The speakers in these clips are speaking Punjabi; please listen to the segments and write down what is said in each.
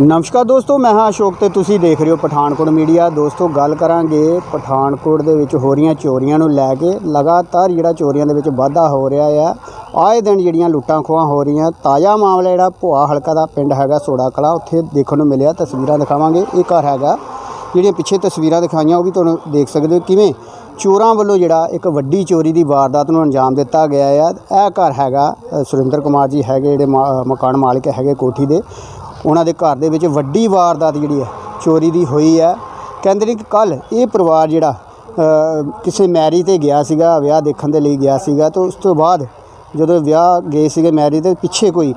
ਨਮਸਕਾਰ ਦੋਸਤੋ, ਮੈਂ ਹਾਂ ਅਸ਼ੋਕ ਤੇ ਤੁਸੀਂ ਦੇਖ ਰਹੇ ਹੋ ਪਠਾਨਕੋਟ ਮੀਡੀਆ। ਦੋਸਤੋ, ਗੱਲ ਕਰਾਂਗੇ ਪਠਾਨਕੋਟ ਦੇ ਵਿੱਚ ਹੋ ਰਹੀਆਂ ਚੋਰੀਆਂ ਨੂੰ ਲੈ ਕੇ। ਲਗਾਤਾਰ ਜਿਹੜਾ ਚੋਰੀਆਂ ਦੇ ਵਿੱਚ ਵਾਧਾ ਹੋ ਰਿਹਾ ਆ, ਆਏ ਦਿਨ ਜਿਹੜੀਆਂ ਲੁੱਟਾਂ ਖੋਹਾਂ ਹੋ ਰਹੀਆਂ, ਤਾਜ਼ਾ ਮਾਮਲਾ ਜਿਹੜਾ ਭੋਆ ਹਲਕਾ ਦਾ ਪਿੰਡ ਹੈਗਾ ਸੋੜਾ ਕਲਾ ਉੱਥੇ ਦੇਖਣ ਨੂੰ ਮਿਲਿਆ। ਤਸਵੀਰਾਂ ਦਿਖਾਵਾਂਗੇ। ਇਹ ਘਰ ਹੈਗਾ, ਜਿਹੜੀਆਂ ਪਿੱਛੇ ਤਸਵੀਰਾਂ ਦਿਖਾਈਆਂ, ਉਹ ਵੀ ਤੁਹਾਨੂੰ ਦੇਖ ਸਕਦੇ ਹੋ। ਕਿਵੇਂ ਚੋਰਾਂ ਵੱਲੋਂ ਜਿਹੜਾ ਇੱਕ ਵੱਡੀ ਚੋਰੀ ਦੀ ਵਾਰਦਾਤ ਨੂੰ ਅੰਜਾਮ ਦਿੱਤਾ ਗਿਆ ਹੈ ਇਹ ਘਰ ਹੈਗਾ ਸੁਰਿੰਦਰ ਕੁਮਾਰ ਜੀ ਹੈਗੇ, ਜਿਹੜੇ ਮਾ- ਮਕਾਨ ਮਾਲਕ ਹੈਗੇ ਕੋਠੀ ਦੇ। ਉਹਨਾਂ ਦੇ ਘਰ ਦੇ ਵਿੱਚ ਵੱਡੀ ਵਾਰਦਾਤ ਜਿਹੜੀ ਹੈ, ਚੋਰੀ ਦੀ ਹੋਈ ਹੈ। ਕਹਿੰਦੇ ਨੇ ਕਿ ਕੱਲ ਇਹ ਪਰਿਵਾਰ ਜਿਹੜਾ ਕਿਸੇ ਮੈਰੀ ਤੇ ਗਿਆ ਸੀਗਾ, ਵਿਆਹ ਦੇਖਣ ਦੇ ਲਈ ਗਿਆ ਸੀਗਾ, ਤੇ ਉਸ ਤੋਂ ਬਾਅਦ ਜਦੋਂ ਵਿਆਹ ਗਏ ਸੀਗੇ ਮੈਰੀ ਤੇ, ਪਿੱਛੇ ਕੋਈ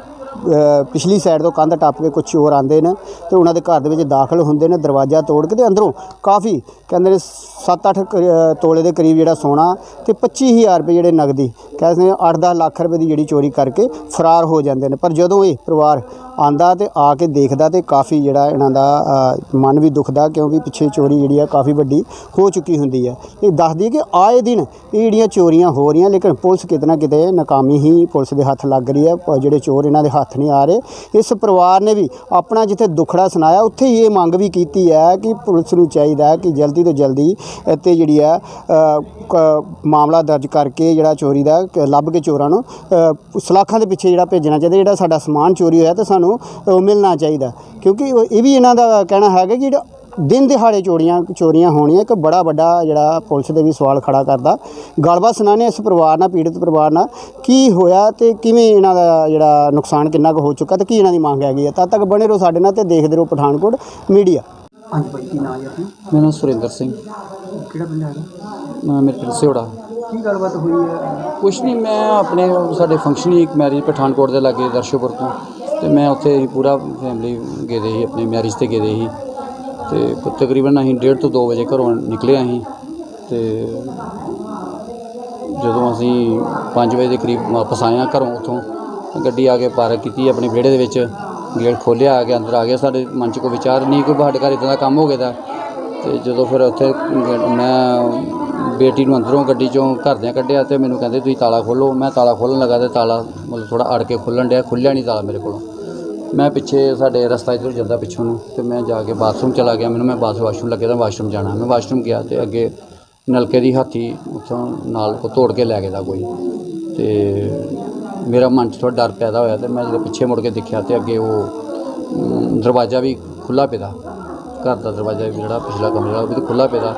ਪਿਛਲੀ ਸਾਈਡ ਤੋਂ ਕੰਧ ਟੱਪ ਕੇ ਕੁਝ ਚੋਰ ਆਂਦੇ ਨੇ ਤੇ ਉਹਨਾਂ ਦੇ ਘਰ ਦੇ ਵਿੱਚ ਦਾਖਲ ਹੁੰਦੇ ਨੇ ਦਰਵਾਜ਼ਾ ਤੋੜ ਕੇ ਤੇ ਅੰਦਰੋਂ ਕਾਫੀ ਕਹਿੰਦੇ ਨੇ 7-8 ਤੋਲੇ ਦੇ ਕਰੀਬ ਜਿਹੜਾ ਸੋਨਾ ਤੇ 25000 ਰੁਪਏ ਜਿਹੜੇ ਨਗਦੀ ਕਹਿੰਦੇ ਨੇ 8-10 ਲੱਖ ਰੁਪਏ ਦੀ ਜਿਹੜੀ ਚੋਰੀ ਕਰਕੇ ਫਰਾਰ ਹੋ ਜਾਂਦੇ ਨੇ। ਪਰ ਜਦੋਂ ਇਹ ਪਰਿਵਾਰ ਆਂਦਾ ਤੇ ਆ ਕੇ ਦੇਖਦਾ ਤੇ ਕਾਫੀ ਜਿਹੜਾ ਇਹਨਾਂ ਦਾ ਮਨ ਵੀ ਦੁਖਦਾ ਕਿਉਂਕਿ ਪਿੱਛੇ ਚੋਰੀ ਜਿਹੜੀ ਆ ਕਾਫੀ ਵੱਡੀ ਹੋ ਚੁੱਕੀ ਹੁੰਦੀ ਹੈ। ਇਹ ਦੱਸਦੀ ਹੈ ਕਿ ਆਏ ਦਿਨ ਇਹ ਜਿਹੜੀਆਂ ਚੋਰੀਆਂ ਹੋ ਰਹੀਆਂ ਲੇਕਿਨ ਪੁਲਿਸ ਕਿਤੇ ਨਾ ਕਿਤੇ ਨਾਕਾਮੀ ਹੀ ਪੁਲਿਸ ਦੇ ਹੱਥ ਲੱਗ ਰਹੀ ਹੈ। ਜਿਹੜੇ ਚੋਰ ਇਹਨਾਂ ਦੇ ਹੱਥ ਨਹੀਂ ਆ ਰਹੇ। ਇਸ ਪਰਿਵਾਰ ਨੇ ਵੀ ਆਪਣਾ ਜਿੱਥੇ ਦੁੱਖੜਾ ਸੁਣਾਇਆ, ਉੱਥੇ ਹੀ ਇਹ ਮੰਗ ਵੀ ਕੀਤੀ ਹੈ ਕਿ ਪੁਲਿਸ ਨੂੰ ਚਾਹੀਦਾ ਕਿ ਜਲਦੀ ਤੋਂ ਜਲਦੀ ਇੱਥੇ ਜਿਹੜੀ ਹੈ ਕ- ਮਾਮਲਾ ਦਰਜ ਕਰਕੇ ਜਿਹੜਾ ਚੋਰੀ ਦਾ ਲੱਭ ਕੇ ਚੋਰਾਂ ਨੂੰ ਸਲਾਖਾਂ ਦੇ ਪਿੱਛੇ ਜਿਹੜਾ ਭੇਜਣਾ ਚਾਹੀਦਾ, ਜਿਹੜਾ ਸਾਡਾ ਸਮਾਨ ਚੋਰੀ ਹੋਇਆ ਤਾਂ ਸਾਨੂੰ ਮਿਲਣਾ ਚਾਹੀਦਾ। ਕਿਉਂਕਿ ਇਹ ਵੀ ਇਹਨਾਂ ਦਾ ਕਹਿਣਾ ਹੈਗਾ ਕਿ ਜਿਹੜਾ ਦਿਨ ਦਿਹਾੜੇ ਚੋਰੀਆਂ ਚੋਰੀਆਂ ਹੋਣੀਆਂ ਇੱਕ ਬੜਾ ਵੱਡਾ ਜਿਹੜਾ ਪੁਲਿਸ ਦੇ ਵੀ ਸਵਾਲ ਖੜਾ ਕਰਦਾ। ਗੱਲਬਾਤ ਸੁਣਾਣੇ ਇਸ ਪਰਿਵਾਰ ਨਾਲ ਪੀੜਤ ਪਰਿਵਾਰ ਨਾਲ ਕੀ ਹੋਇਆ ਤੇ ਕਿਵੇਂ ਇਹਨਾਂ ਦਾ ਜਿਹੜਾ ਨੁਕਸਾਨ ਕਿੰਨਾ ਕੁ ਹੋ ਚੁੱਕਾ ਤੇ ਕੀ ਇਹਨਾਂ ਦੀ ਮੰਗ ਹੈਗੀ ਹੈ? ਤਦ ਤੱਕ ਬਣੇ ਰਹੋ ਸਾਡੇ ਨਾਲ ਤੇ ਦੇਖਦੇ ਰਹੋ ਪਠਾਨਕੋਟ ਮੀਡੀਆ। ਹਾਂਜੀ ਕੀ ਨਾਮ ਹੈ ਆਪਣਾ? ਮੇਰਾ ਨਾਮ ਸੁਰਿੰਦਰ ਸਿੰਘ। ਕਿਹੜਾ ਪਿੰਡ ਹੈਗਾ ਮੈਂ ਮੇਰੇ ਪਿੰਡ ਸਿਉੜਾ। ਕੀ ਗੱਲਬਾਤ ਹੋਈ ਹੈ? ਕੁਛ ਨਹੀਂ ਮੈਂ ਆਪਣੇ ਸਾਡੇ ਫੰਕਸ਼ਨ ਹੀ ਇੱਕ ਮੈਰਿਜ ਪਠਾਨਕੋਟ ਦੇ ਲਾਗੇ ਦਰਸ਼ੋਪੁਰ ਤੋਂ। ਤੇ ਮੈਂ ਉੱਥੇ ਪੂਰਾ ਫੈਮਿਲੀ ਗਏ ਦੇ ਸੀ ਆਪਣੀ ਮੈਰਿਜ ਤੇ ਗਏ ਦੇ ਸੀ। ਤੇ ਤਕਰੀਬਨ ਅਸੀਂ 1:30 ਤੋਂ 2 ਵਜੇ ਘਰੋਂ ਨਿਕਲੇ ਅਸੀਂ ਤੇ ਜਦੋਂ ਅਸੀਂ 5 ਵਜੇ ਦੇ ਕਰੀਬ ਵਾਪਸ ਆਏ ਹਾਂ ਘਰੋਂ ਉੱਥੋਂ, ਗੱਡੀ ਆ ਕੇ ਪਾਰਕ ਕੀਤੀ ਆਪਣੇ ਵਿਹੜੇ ਦੇ ਵਿੱਚ, ਗੇਟ ਖੋਲ੍ਹਿਆ ਆ ਕੇ ਅੰਦਰ ਆ ਗਿਆ ਸਾਡੇ ਮਨ 'ਚ ਕੋਈ ਵਿਚਾਰ ਨਹੀਂ ਕੋਈ ਸਾਡੇ ਘਰ ਇਦਾਂ ਦਾ ਕੰਮ ਹੋ ਗਿਆ ਦਾ ਤੇ ਜਦੋਂ ਫਿਰ ਉੱਥੇ ਮੈਂ ਬੇਟੀ ਨੂੰ ਅੰਦਰੋਂ ਗੱਡੀ ਚੋਂ ਘਰਦਿਆਂ ਕੱਢਿਆ ਤੇ ਮੈਨੂੰ ਕਹਿੰਦੇ ਤੁਸੀਂ ਤਾਲਾ ਖੋਲੋ ਮੈਂ ਤਾਲਾ ਖੋਲ੍ਹਣ ਲੱਗਾ ਤੇ ਤਾਲਾ ਮਤਲਬ ਥੋੜਾ ਅੜ ਕੇ ਖੁੱਲਣ ਡਿਆ ਖੁੱਲਿਆ ਨਹੀਂ ਤਾਲਾ ਮੇਰੇ ਕੋਲੋਂ। ਮੈਂ ਪਿੱਛੇ ਸਾਡੇ ਰਸਤਾ ਇੱਧਰ ਜਾਂਦਾ ਪਿੱਛੋਂ ਨੂੰ ਤੇ ਮੈਂ ਜਾ ਕੇ ਬਾਥਰੂਮ ਚਲਾ ਗਿਆ। ਮੈਨੂੰ ਮੈਂ ਬਾਥ ਵਾਸ਼ਰੂਮ ਲੱਗੇ ਤਾਂ ਵਾਸ਼ਰੂਮ ਜਾਣਾ। ਮੈਂ ਵਾਸ਼ਰੂਮ ਗਿਆ ਤੇ ਅੱਗੇ ਨਲਕੇ ਦੀ ਹਾਥੀ ਉੱਥੋਂ ਨਾਲ ਕੋ ਤੋੜ ਕੇ ਲੈ ਗਿਆ ਦਾ ਕੋਈ। ਤੇ ਮੇਰਾ ਮਨ 'ਚ ਥੋੜਾ ਡਰ ਪੈਦਾ ਹੋਇਆ ਤੇ ਮੈਂ ਜਦੋਂ ਪਿੱਛੇ ਮੁੜ ਕੇ ਦੇਖਿਆ ਤੇ ਅੱਗੇ ਉਹ ਦਰਵਾਜ਼ਾ ਵੀ ਖੁੱਲਾ ਪਿਆ ਘਰ ਦਾ ਦਰਵਾਜ਼ਾ ਵੀ ਜਿਹੜਾ ਪਿਛਲਾ ਕਮਰਾ ਉਹ ਵੀ ਖੁੱਲਾ ਪਿਆ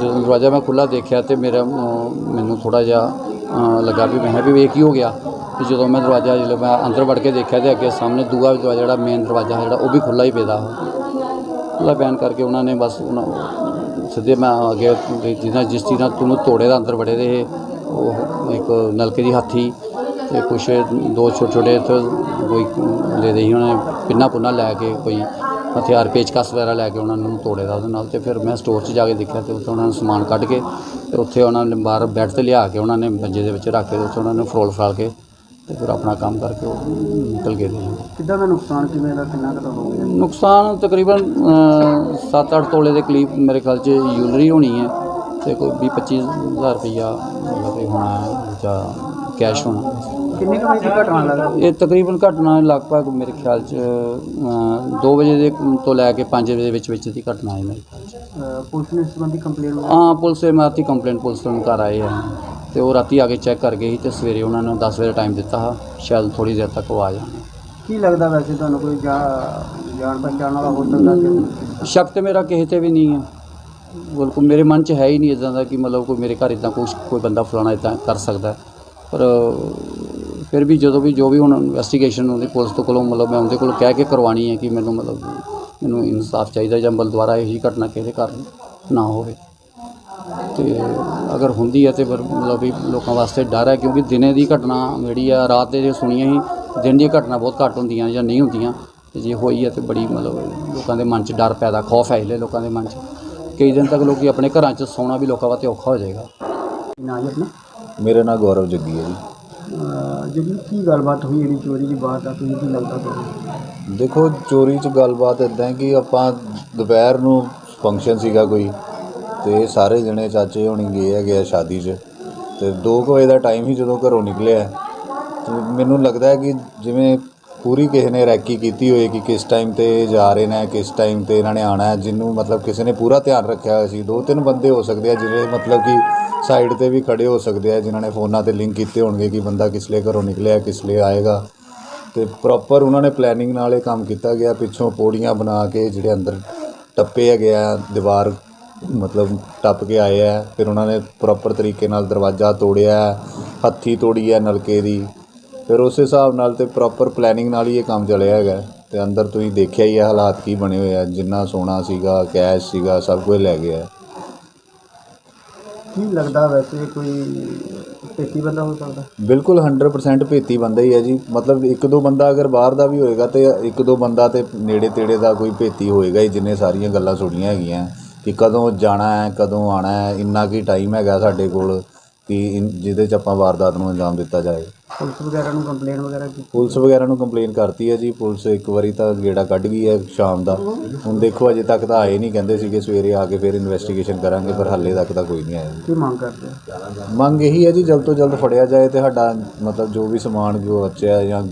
ਜਦੋਂ ਦਰਵਾਜ਼ਾ ਮੈਂ ਖੁੱਲਾ ਦੇਖਿਆ ਤੇ ਮੇਰਾ ਮੈਨੂੰ ਥੋੜਾ ਜਿਹਾ ਅ, ਲੱਗਾ ਵੀ ਮੈਂ ਵੀ ਇਹ ਕੀ ਹੋ ਗਿਆ। ਤੇ ਜਦੋਂ ਮੈਂ ਦਰਵਾਜ਼ਾ ਜਦੋਂ ਮੈਂ ਅੰਦਰ ਵੜ ਕੇ ਦੇਖਿਆ ਤੇ ਅੱਗੇ ਸਾਹਮਣੇ ਦੂਆ ਦਰਵਾਜ਼ਾ ਜਿਹੜਾ ਮੇਨ ਦਰਵਾਜ਼ਾ ਜਿਹੜਾ ਉਹ ਵੀ ਖੁੱਲਾ ਹੀ ਪਿਆ ਖੁੱਲਾ ਪੈਣ ਕਰਕੇ ਉਹਨਾਂ ਨੇ ਬਸ ਉਹਨਾਂ ਸਿੱਧੇ ਮੈਂ ਅੱਗੇ ਜਿਹਨਾਂ ਜਿਸ ਚੀਜ਼ ਨਾਲ ਤੁਹਾਨੂੰ ਤੋੜੇ ਦਾ ਅੰਦਰ ਵੜੇ ਦੇ ਉਹ ਇੱਕ ਨਲਕੇ ਦੀ ਹਾਥੀ ਤੇ ਕੁਛ ਦੋ ਛੋਟੇ ਛੋਟੇ ਇੱਥੇ ਕੋਈ ਲੈ ਦੇ ਸੀ ਉਹਨੇ ਪਿੰਨਾ ਪੁੰਨਾ ਲੈ ਕੇ ਕੋਈ ਹਥਿਆਰ ਪੇਚਕਸ ਵਗੈਰਾ ਲੈ ਕੇ ਉਹਨਾਂ ਨੂੰ ਤੋੜੇ ਦਾ ਉਹਦੇ ਨਾਲ ਤੇ ਫਿਰ ਮੈਂ ਸਟੋਰ 'ਚ ਜਾ ਕੇ ਦੇਖਿਆ ਤੇ ਉੱਥੇ ਉਹਨਾਂ ਨੂੰ ਸਮਾਨ ਕੱਢ ਕੇ ਤੇ ਉੱਥੇ ਉਹਨਾਂ ਨੇ ਬਾਹਰ ਬੈੱਡ ਤੇ ਲਿਆ ਕੇ ਉਹਨਾਂ ਨੇ ਮੰਜੇ ਦੇ ਵਿੱਚ ਰੱਖ ਕੇ ਤੇ ਉੱਥੇ ਉਹਨਾਂ ਨੂੰ ਫਰੋਲ ਫਰਾਲ ਕੇ ਤੇ ਫਿਰ ਆਪਣਾ ਕੰਮ ਕਰਕੇ ਉਹ ਨਿਕਲ ਗਏ ਨੇ। ਕਿੱਦਾਂ ਦਾ ਨੁਕਸਾਨ ਕਿਵੇਂ ਦਾ ਕਿੰਨਾ ਕੁ ਹੋ ਗਿਆ? ਨੁਕਸਾਨ ਤਕਰੀਬਨ 7-8 ਤੋਲੇ ਦੇ ਕਰੀਬ ਮੇਰੇ ਖਿਆਲ 'ਚ ਜੂਲਰੀ ਹੋਣੀ ਹੈ ਤੇ ਕੋਈ 20-25 ਹਜ਼ਾਰ ਰੁਪਈਆ ਮਤਲਬ ਕਿ ਹੋਣਾ ਹੈ ਜਾਂ ਕੈਸ਼ ਹੋਣਾ। ਕਿੰਨੇ ਕੁ ਵਜੇ ਦੀ ਘਟਨਾ ਲੱਗ ਇਹ ਤਕਰੀਬਨ ਘਟਨਾ ਲਗਭਗ ਮੇਰੇ ਖਿਆਲ 'ਚ 2 ਵਜੇ ਦੇ ਤੋਂ ਲੈ ਕੇ 5 ਵਜੇ ਦੇ ਵਿੱਚ ਵਿੱਚ ਦੀ ਘਟਨਾ ਹੈ ਮੇਰੇ ਖਿਆਲ 'ਚ। ਪੁਲਿਸ ਨੇ ਇਸ ਸੰਬੰਧੀ ਕੰਪਲੇਂਟ ਹਾਂ ਪੁਲਿਸ ਦੇ ਮਾਤੀ ਕੰਪਲੇਂਟ ਪੁਲਿਸ ਨੂੰ ਘਰ ਆਏ ਆ। ਤੇ ਉਹ ਰਾਤੀ ਆ ਕੇ ਚੈੱਕ ਕਰ ਗਏ ਸੀ ਤੇ ਸਵੇਰੇ ਉਹਨਾਂ ਨੇ 10 ਵਜੇ ਟਾਈਮ ਦਿੱਤਾ ਹਾ ਸ਼ਾਇਦ ਥੋੜੀ ਦੇਰ ਤੱਕ ਉਹ ਆ ਜਾਣ ਕੀ ਲੱਗਦਾ ਵੈਸੇ ਤੁਹਾਨੂੰ ਕੋਈ ਜਾ- ਜਾਣ ਪਛਾਣ ਵਾਲਾ ਹੋ ਸਕਦਾ ਕਿ ਸ਼ੱਕ ਤੇ ਮੇਰਾ ਕਿਸੇ ਤੇ ਵੀ ਨਹੀਂ ਹੈ। ਬਿਲਕੁਲ ਮੇਰੇ ਮਨ 'ਚ ਹੈ ਹੀ ਨਹੀਂ ਇਦਾਂ ਦਾ ਕਿ ਮਤਲਬ ਕੋਈ ਮੇਰੇ ਘਰ ਇਦਾਂ ਕੁਛ ਕੋਈ ਬੰਦਾ ਫਲਾਣਾ ਇਦਾਂ ਕਰ ਸਕਦਾ। ਹੈ। ਪਰ ਫਿਰ ਵੀ ਜਦੋਂ ਵੀ ਜੋ ਵੀ ਹੁਣ ਇਨਵੈਸਟੀਗੇਸ਼ਨ ਉਹਦੀ ਪੁਲਿਸ ਤੋਂ ਕੋਲੋਂ ਮਤਲਬ ਮੈਂ ਉਹਦੇ ਕੋਲੋਂ ਕਹਿ ਕੇ ਕਰਵਾਉਣੀ ਹੈ ਕਿ ਮੈਨੂੰ ਮਤਲਬ ਮੈਨੂੰ ਇਨਸਾਫ ਚਾਹੀਦਾ ਜਾਂ ਬਲ ਦੁਆਰਾ ਇਹੋ ਘਟਨਾ ਕਿਸੇ ਘਰ ਨਾ ਹੋਵੇ। ਤੇ ਅਗਰ ਹੁੰਦੀ ਹੈ ਤੇ ਫਿਰ ਮਤਲਬ ਵੀ ਲੋਕਾਂ ਵਾਸਤੇ ਡਰ ਹੈ ਕਿਉਂਕਿ ਦਿਨੇ ਦੀ ਘਟਨਾ ਜਿਹੜੀ ਆ ਰਾਤ ਦੇ ਜੇ ਸੁਣੀਆਂ ਹੀ ਦਿਨ ਦੀਆਂ ਘਟਨਾ ਬਹੁਤ ਘੱਟ ਹੁੰਦੀਆਂ ਜਾਂ ਨਹੀਂ ਹੁੰਦੀਆਂ। ਤੇ ਜੇ ਹੋਈ ਹੈ ਤੇ ਬੜੀ ਮਤਲਬ ਲੋਕਾਂ ਦੇ ਮਨ 'ਚ ਡਰ ਪੈਦਾ ਖੌਫ ਹੈ ਇਹਲੇ ਲੋਕਾਂ ਦੇ ਮਨ 'ਚ। ਕਈ ਦਿਨ ਤੱਕ ਲੋਕੀ ਆਪਣੇ ਘਰਾਂ 'ਚ ਸੌਣਾ ਵੀ ਲੋਕਾਂ ਵਾਸਤੇ ਔਖਾ ਹੋ ਜਾਏਗਾ। ਨਾ ਜੀ ਆਪਣਾ? ਮੇਰਾ ਨਾਮ ਗੌਰਵ ਜੱਗੀ ਹੈ ਜੀ। ਜਿਹੜੀ ਕੀ ਗੱਲਬਾਤ ਹੋਈ ਜਿਹੜੀ ਚੋਰੀ ਦੀ ਬਾਤ ਆ? ਤੁਸੀਂ ਕੀ ਲੱਗਦਾ ਤੁਹਾਨੂੰ? ਦੇਖੋ ਚੋਰੀ 'ਚ ਗੱਲਬਾਤ ਇਦਾਂ ਹੈ ਕਿ ਆਪਾਂ ਦੁਪਹਿਰ ਨੂੰ ਫੰਕਸ਼ਨ ਸੀਗਾ ਕੋਈ। ਤੇ ਸਾਰੇ ਜਣੇ ਚਾਚੇ ਹੋਣੀ ਗਏ ਹੈਗੇ ਆ ਸ਼ਾਦੀ 'ਚ ਤੇ 2 ਵਜੇ ਦਾ ਟਾਈਮ ਹੀ ਜਦੋਂ ਘਰੋਂ ਨਿਕਲਿਆ। ਤੇ ਮੈਨੂੰ ਲੱਗਦਾ ਹੈ ਕਿ ਜਿਵੇਂ ਪੂਰੀ ਕਿਸੇ ਨੇ ਰੈਕੀ ਕੀਤੀ ਹੋਈ ਕਿ ਕਿਸ ਟਾਈਮ ਤੇ ਇਹ ਜਾ ਰਹੇ ਨੇ, ਕਿਸ ਟਾਈਮ ਤੇ ਇਹਨਾਂ ਨੇ ਆਣਾ ਹੈ ਜਿਹਨੂੰ ਮਤਲਬ ਕਿਸੇ ਨੇ ਪੂਰਾ ਧਿਆਨ ਰੱਖਿਆ ਹੋਇਆ ਸੀ। ਦੋ ਤਿੰਨ ਬੰਦੇ ਹੋ ਸਕਦੇ ਆ ਜਿਹੜੇ ਮਤਲਬ ਕਿ ਸਾਈਡ ਤੇ ਵੀ ਖੜੇ ਹੋ ਸਕਦੇ ਆ, ਜਿਨ੍ਹਾਂ ਨੇ ਫੋਨਾਂ ਤੇ ਲਿੰਕ ਕੀਤੇ ਹੋਣਗੇ ਕਿ ਬੰਦਾ ਕਿਸ ਲਈ ਘਰੋਂ ਨਿਕਲਿਆ ਕਿਸ ਲਈ ਆਏਗਾ। ਤੇ ਪ੍ਰੋਪਰ ਉਹਨਾਂ ਨੇ ਪਲੈਨਿੰਗ ਨਾਲ ਇਹ ਕੰਮ ਕੀਤਾ ਗਿਆ। ਪਿੱਛੋਂ ਪੌੜੀਆਂ ਬਣਾ ਕੇ ਜਿਹੜੇ ਅੰਦਰ ਟੱਪੇ ਹੈਗੇ ਆ ਦੀਵਾਰ ਮਤਲਬ ਟੱਪ ਕੇ ਆਏ ਆ ਫਿਰ ਉਹਨਾਂ ਨੇ ਪ੍ਰੋਪਰ ਤਰੀਕੇ ਨਾਲ ਦਰਵਾਜ਼ਾ ਤੋੜਿਆ ਹੈ, ਹੱਥੀ ਤੋੜੀ ਹੈ ਨਲਕੇ ਦੀ। ਫਿਰ ਉਸ ਹਿਸਾਬ ਨਾਲ ਤੇ ਪ੍ਰੋਪਰ ਪਲੈਨਿੰਗ ਨਾਲ ਹੀ ਇਹ ਕੰਮ ਚੱਲਿਆ ਹੈਗਾ। ਤੇ ਅੰਦਰ ਤੁਸੀਂ ਦੇਖਿਆ ਹੀ ਹੈ ਹਾਲਾਤ ਕੀ ਬਣੇ ਹੋਏ ਆ ਜਿੰਨਾ ਸੋਨਾ ਸੀਗਾ ਕੈਸ਼ ਸੀਗਾ ਸਭ ਕੁਝ ਲੈ ਗਿਆ। ਕੀ ਲੱਗਦਾ ਵੈਸੇ ਕੋਈ ਪੇਟੀ ਬੰਦਾ ਹੋ ਸਕਦਾ? ਬਿਲਕੁਲ 100% ਭੇਤੀ ਬੰਦਾ ਹੀ ਹੈ ਜੀ। ਮਤਲਬ ਇੱਕ ਦੋ ਬੰਦਾ ਅਗਰ ਬਾਹਰ ਦਾ ਵੀ ਹੋਏਗਾ ਤੇ ਇੱਕ ਦੋ ਬੰਦਾ ਤੇ ਨੇੜੇ ਤੇੜੇ ਦਾ ਕੋਈ ਭੇਤੀ ਹੋਏਗਾ ਹੀ ਜਿੰਨੇ ਸਾਰੀਆਂ ਗੱਲਾਂ ਸੁਣੀਆਂ ਹੈਗੀਆਂ। ਕਿ ਕਦੋਂ ਜਾਣਾ ਹੈ ਕਦੋਂ ਆਣਾ ਹੈ ਇੰਨਾ ਕੀ ਟਾਈਮ ਹੈਗਾ ਸਾਡੇ ਕੋਲ ਕਿ ਇਨ- ਜਿਹਦੇ 'ਚ ਆਪਾਂ ਵਾਰਦਾਤ ਨੂੰ ਅੰਜਾਮ ਦਿੱਤਾ ਜਾਏ। ਪੁਲਿਸ ਵਗੈਰਾ ਨੂੰ ਕੰਪਲੇਨ ਵਗੈਰਾ ਕੀਤੀ? ਪੁਲਿਸ ਵਗੈਰਾ ਨੂੰ ਕੰਪਲੇਨ ਕਰਤੀ ਹੈ ਜੀ। ਪੁਲਿਸ ਇੱਕ ਵਾਰੀ ਤਾਂ ਗੇੜਾ ਕੱਢ ਗਈ ਹੈ ਸ਼ਾਮ ਦਾ। ਹੁਣ ਦੇਖੋ ਅਜੇ ਤੱਕ ਤਾਂ ਆਏ ਨਹੀਂ ਕਹਿੰਦੇ ਸੀਗੇ ਸਵੇਰੇ ਆ ਕੇ ਫਿਰ ਇਨਵੈਸਟੀਗੇਸ਼ਨ ਕਰਾਂਗੇ ਪਰ ਹਾਲੇ ਤੱਕ ਤਾਂ ਕੋਈ ਨਹੀਂ ਆਇਆ ਜੀ। ਕੀ ਮੰਗ ਕਰਦੇ ਮੰਗ ਇਹੀ ਹੈ ਜੀ ਜਲਦ ਤੋਂ ਜਲਦ ਫੜਿਆ ਜਾਏ ਤੇ ਸਾਡਾ ਮਤਲਬ ਜੋ ਵੀ ਸਮਾਨ ਜੋ ਬਚਿਆ ਜਾਂ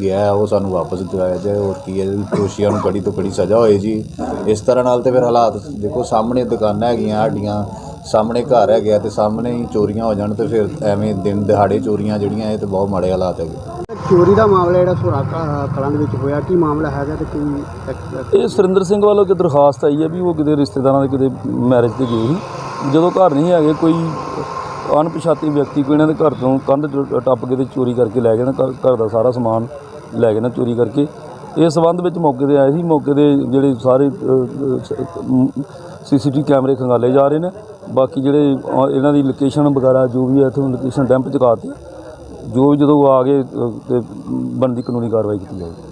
ਗਿਆ ਉਹ ਸਾਨੂੰ ਵਾਪਸ ਦਿਵਾਇਆ ਜਾਏ ਹੋਰ ਕੀ ਹੈ? ਜੀ ਦੋਸ਼ੀਆਂ ਨੂੰ ਕੜੀ ਤੋਂ ਕੜੀ ਸਜ਼ਾ ਹੋਏ ਜੀ। ਇਸ ਤਰ੍ਹਾਂ ਨਾਲ ਤੇ ਫਿਰ ਹਾਲਾਤ ਦੇਖੋ ਸਾਹਮਣੇ ਦੁਕਾਨਾਂ ਹੈਗੀਆਂ ਸਾਡੀਆਂ ਸਾਹਮਣੇ ਘਰ ਹੈਗਾ ਤੇ ਸਾਹਮਣੇ ਹੀ ਚੋਰੀਆਂ ਹੋ ਜਾਣ ਤੇ ਫਿਰ ਐਵੇਂ ਦਿਨ ਦਿਹਾੜੇ ਚੋਰੀਆਂ ਜਿਹੜੀਆਂ ਇਹ ਤੇ ਬਹੁਤ ਮਾੜੇ ਹਾਲਾਤ ਹੈਗੇ। ਚੋਰੀ ਦਾ ਮਾਮਲਾ ਜਿਹੜਾ ਸੁਰਾ ਕਲਾਂ ਦੇ ਵਿੱਚ ਹੋਇਆ ਕੀ ਮਾਮਲਾ ਹੈਗਾ ਤੇ ਕੀ ਇਹ ਸੁਰਿੰਦਰ ਸਿੰਘ ਵੱਲੋਂ ਕਿ ਦਰਖਾਸਤ ਆਈ ਹੈ ਵੀ ਉਹ ਕਿਤੇ ਰਿਸ਼ਤੇਦਾਰਾਂ ਦੇ ਕਿਤੇ ਮੈਰਿਜ ਤੇ ਗਏ ਸੀ। ਜਦੋਂ ਘਰ ਨਹੀਂ ਹੈਗੇ ਕੋਈ ਅਣਪਛਾਤੇ ਵਿਅਕਤੀ ਕੋਈ ਇਹਨਾਂ ਦੇ ਘਰ ਤੋਂ ਕੰਧ ਟ- ਟੱਪ ਕੇ ਤੇ ਚੋਰੀ ਕਰਕੇ ਲੈ ਗਏ ਨੇ ਘਰ ਘਰ ਦਾ ਸਾਰਾ ਸਮਾਨ ਲੈ ਗਏ ਨੇ ਚੋਰੀ ਕਰਕੇ। ਇਸ ਸੰਬੰਧ ਵਿੱਚ ਮੌਕੇ ਤੇ ਆਏ ਸੀ ਮੌਕੇ ਦੇ ਜਿਹੜੇ ਸਾਰੇ ਸੀਸੀਟੀਵੀ ਕੈਮਰੇ ਖੰਗਾਲੇ ਜਾ ਰਹੇ ਨੇ। ਬਾਕੀ ਜਿਹੜੇ ਅ, ਇਹਨਾਂ ਦੀ ਲੋਕੇਸ਼ਨ ਵਗੈਰਾ ਜੋ ਵੀ ਹੈ ਇੱਥੋਂ ਲੋਕੇਸ਼ਨ ਡੈਂਪ ਚੁਕਾਤੀ ਜੋ ਵੀ ਜਦੋਂ ਆ ਗਏ ਅ, ਤੇ ਬਣਦੀ ਕਾਨੂੰਨੀ ਕਾਰਵਾਈ ਕੀਤੀ ਜਾਏਗੀ